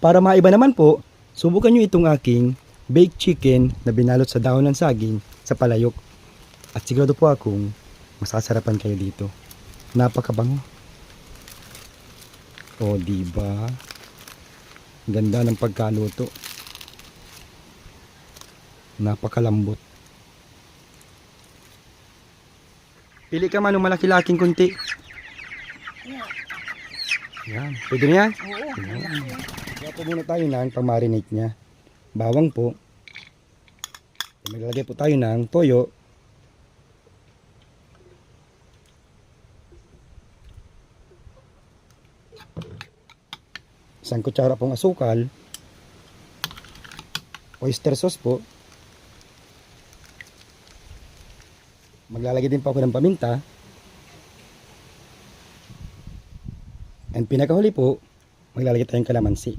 Para maiba naman po, subukan nyo itong aking baked chicken na binalot sa dahon ng saging sa palayok. At sigurado po akong masasarapan kayo dito. Napakabango. O, di ba? Ganda ng pagkaluto. Napakalambot. Pili ka man ng malaki-laking kunti. Yan. Pwede na yan? Oo. Yan. Kaya po muna tayo ng pamarinate niya. Bawang po. Maglalagay po tayo ng toyo. Isang kutsara pong asukal. Oyster sauce po. Maglalagay din po ako ng paminta. And pinakahuli po, maglalagay tayong kalamansi.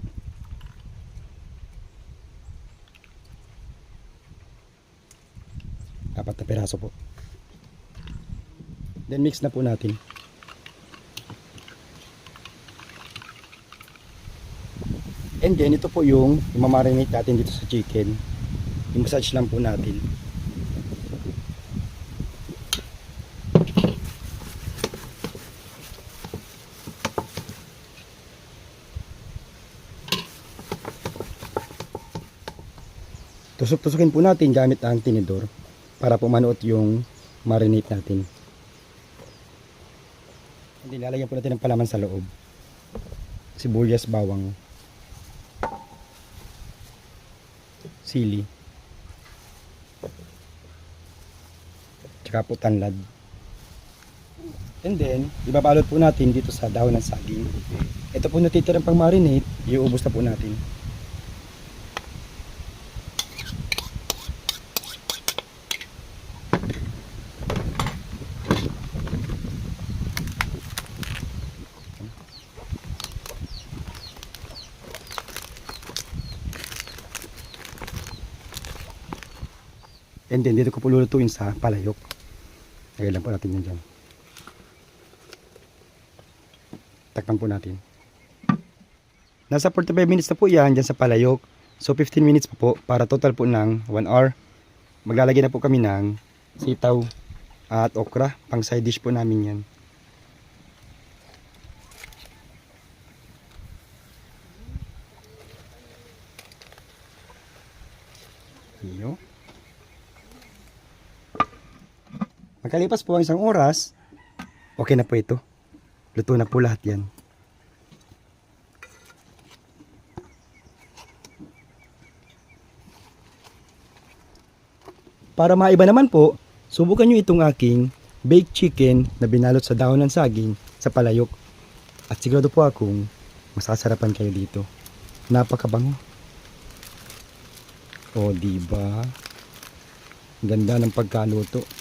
Apat na piraso po. Then mix na po natin. And then ito po yung imamarinate natin dito sa chicken. I-massage lang po natin. Tusok-tusokin po natin gamit ang tinidor para po manuot yung marinate natin. Hindi lalagyan po natin ng palaman sa loob. Sibuyas, bawang, sili, tsaka po tanlad. And then, ibabalot po natin dito sa dahon ng saging. Ito po natitirang pang marinate, iuubos na po natin. And then dito ko po lulutuin sa palayok. Lagay lang po natin yun dyan. Takpan po natin. Nasa 45 minutes na po yan dyan sa palayok. So 15 minutes pa po para total po ng 1 hour. Maglalagay na po kami ng sitaw at okra. Pang side dish po namin yan. Iyo. Magkalipas po ang isang oras, okay na po ito. Luto na po lahat yan. Para maiba naman po, subukan nyo itong aking baked chicken na binalot sa dahon ng saging sa palayok. At sigurado po akong masasarapan kayo dito. Napakabango. O, di ba? Ganda ng pagkaluto.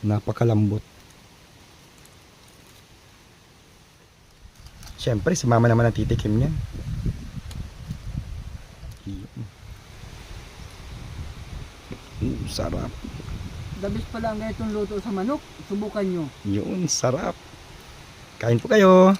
Napakalambot. Siyempre, si mama naman ang titikim niyan. Mm, sarap. Dabis pala ang ganitong luto sa manok. Subukan nyo. Yun, sarap. Kain po kayo.